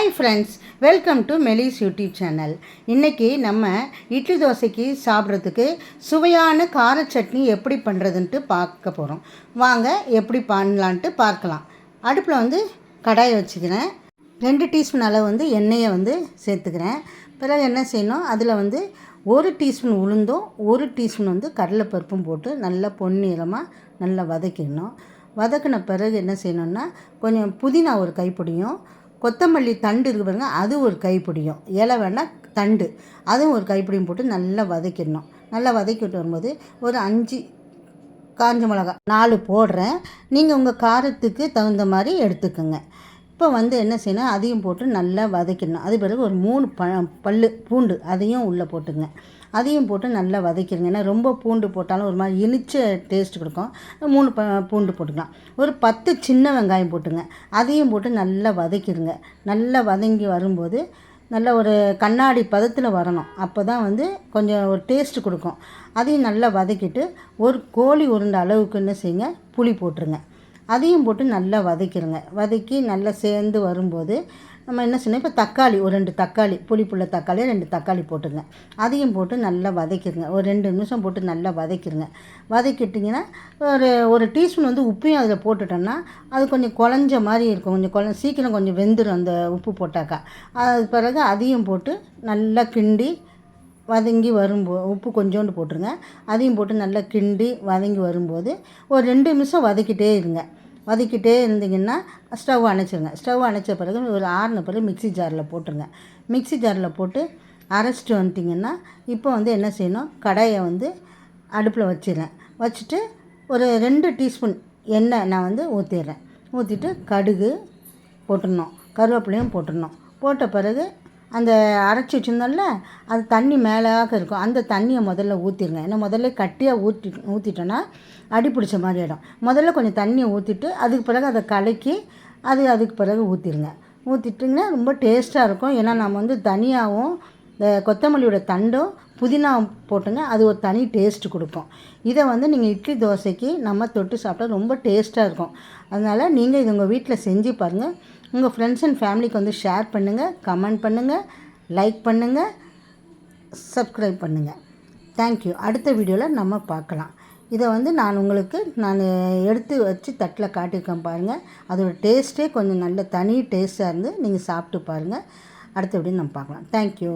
Hi friends welcome to Meli's YouTube channel இன்றைக்கி நம்ம இட்லி தோசைக்கு சாப்பிட்றதுக்கு சுவையான கார சட்னி எப்படி பண்ணுறதுன்ட்டு பார்க்க போகிறோம் வாங்க எப்படி பண்ணலான்ட்டு பார்க்கலாம். அடுப்பில் வந்து கடாயை வச்சுக்கிறேன். ரெண்டு டீஸ்பூன் அளவு வந்து எண்ணெயை வந்து சேர்த்துக்கிறேன். பிறகு என்ன செய்யணும்? அதில் வந்து ஒரு டீஸ்பூன் உளுந்தும் ஒரு டீஸ்பூன் வந்து கடலைப்பருப்பும் போட்டு நல்லா பொன்னிறமாக நல்லா வதக்கிடணும். வதக்கின பிறகு என்ன செய்யணுன்னா கொஞ்சம் புதினா ஒரு கைப்பிடியும் கொத்தமல்லி தண்டு இருக்கு பாருங்க அது ஒரு கைப்பிடியும். இலை வேணால் தண்டு. அதுவும் ஒரு கைப்பிடியும் போட்டு நல்லா வதக்கிடணும். நல்லா வதக்கிட்டு வரும்போது ஒரு அஞ்சு காஞ்ச மிளகா நாலு போடுறேன். நீங்கள் உங்கள் காரத்துக்கு தகுந்த மாதிரி எடுத்துக்கோங்க. இப்போ வந்து என்ன செய்யணும்? அதையும் போட்டு நல்லா வதக்கிடணும். அது பிறகு ஒரு மூணு ப பல் பூண்டு அதையும் உள்ளே போட்டுங்க. அதையும் போட்டு நல்லா வதக்கிடுங்க. ஏன்னா ரொம்ப பூண்டு போட்டாலும் ஒரு மாதிரி இனிச்ச டேஸ்ட் கொடுக்கும். மூணு ப பூண்டு போட்டுக்கலாம். ஒரு பத்து சின்ன வெங்காயம் போட்டுங்க. அதையும் போட்டு நல்லா வதக்கிடுங்க. நல்லா வதங்கி வரும்போது நல்ல ஒரு கண்ணாடி பதத்தில் வரணும். அப்போ தான் வந்து கொஞ்சம் ஒரு டேஸ்ட்டு கொடுக்கும். அதையும் நல்லா வதக்கிட்டு ஒரு கோழி உருண்டை அளவுக்கு என்ன செய்யுங்க. புளி போட்டுருங்க. அதையும் போட்டு நல்லா வதக்கிடுங்க வதக்கி நல்லா சேர்ந்து வரும்போது நம்ம என்ன சொன்னோம் இப்போ தக்காளி ஒரு ரெண்டு தக்காளி புளிப்புள்ள தக்காளி ரெண்டு தக்காளி போட்டுங்க அதையும் போட்டு நல்லா வதக்கிடுங்க ஒரு ரெண்டு நிமிஷம் போட்டு நல்லா வதக்கிடுங்க வதக்கிட்டிங்கன்னா ஒரு ஒரு டீஸ்பூன் வந்து உப்பையும் அதில் போட்டுட்டோன்னா அது கொஞ்சம் குழஞ்ச மாதிரி இருக்கும். கொஞ்சம் குழ சீக்கிரம் கொஞ்சம் வெந்துடும் அந்த உப்பு போட்டாக்கா. அது பிறகு அதையும் போட்டு நல்லா கிண்டி வதங்கி வரும்போது உப்பு கொஞ்சோண்டு போட்டுருங்க. அதையும் போட்டு நல்லா கிண்டி வதங்கி வரும்போது ஒரு ரெண்டு நிமிஷம் வதக்கிட்டே இருங்க. வதக்கிட்டே இருந்தீங்கன்னா ஸ்டவ் அணைச்சிருங்க. ஸ்டவ் அணைச்ச பிறகு ஒரு ஆறின பிறகு மிக்சி ஜாரில் போட்டுருங்க. மிக்சி ஜாரில் போட்டு அரைச்சிட்டு வந்துட்டிங்கன்னா இப்போ வந்து என்ன செய்யணும்? கடாயை வந்து அடுப்பில் வச்சிடுறேன். வச்சுட்டு ஒரு ரெண்டு டீஸ்பூன் எண்ணெய் நான் வந்து ஊற்றிடுறேன் ஊற்றிட்டு கடுகு போட்டுடணும். கருவேப்பிலையும் போட்டுடணும். போட்ட பிறகு அந்த அரைச்சி வச்சுருந்தோம்ல அது தண்ணி மேலாக இருக்கும். அந்த தண்ணியை முதல்ல ஊற்றிடுங்க ஏன்னா முதல்ல கட்டியாக ஊற்றி ஊற்றிட்டோன்னா அடி பிடிச்ச மாதிரி ஆகிடும் முதல்ல கொஞ்சம் தண்ணியை ஊற்றிட்டு அதுக்கு பிறகு அதை கலக்கி அது அதுக்கு பிறகு ஊற்றிடுங்க ஊற்றிட்டிங்கன்னா ரொம்ப டேஸ்ட்டாக இருக்கும். ஏன்னா நம்ம வந்து தனியாகவும் இந்த கொத்தமல்லியோட தண்டும் புதினா போட்டுங்க. அது ஒரு தனி டேஸ்ட் கொடுக்கும். இதை வந்து நீங்கள் இட்லி தோசைக்கு நம்ம தொட்டு சாப்பிட்டா ரொம்ப டேஸ்ட்டாக இருக்கும். அதனால் நீங்கள் இது உங்கள் வீட்டில் செஞ்சு பாருங்கள் உங்கள் ஃப்ரெண்ட்ஸ் அண்ட் ஃபேமிலிக்கு வந்து ஷேர் பண்ணுங்கள் கமெண்ட் பண்ணுங்கள் லைக் பண்ணுங்கள் சப்ஸ்கிரைப் பண்ணுங்கள் தேங்க்யூ அடுத்த வீடியோவில் நம்ம பார்க்கலாம். இதை வந்து நான் உங்களுக்கு நான் எடுத்து வச்சு தட்டில் காட்டியிருக்கேன் பாருங்கள் அதோடய டேஸ்ட்டே கொஞ்சம் நல்ல தனி டேஸ்ட்டாக இருந்து நீங்கள் சாப்பிட்டு பாருங்கள் அடுத்த வீடியோ நம்ம பார்க்கலாம். தேங்க்யூ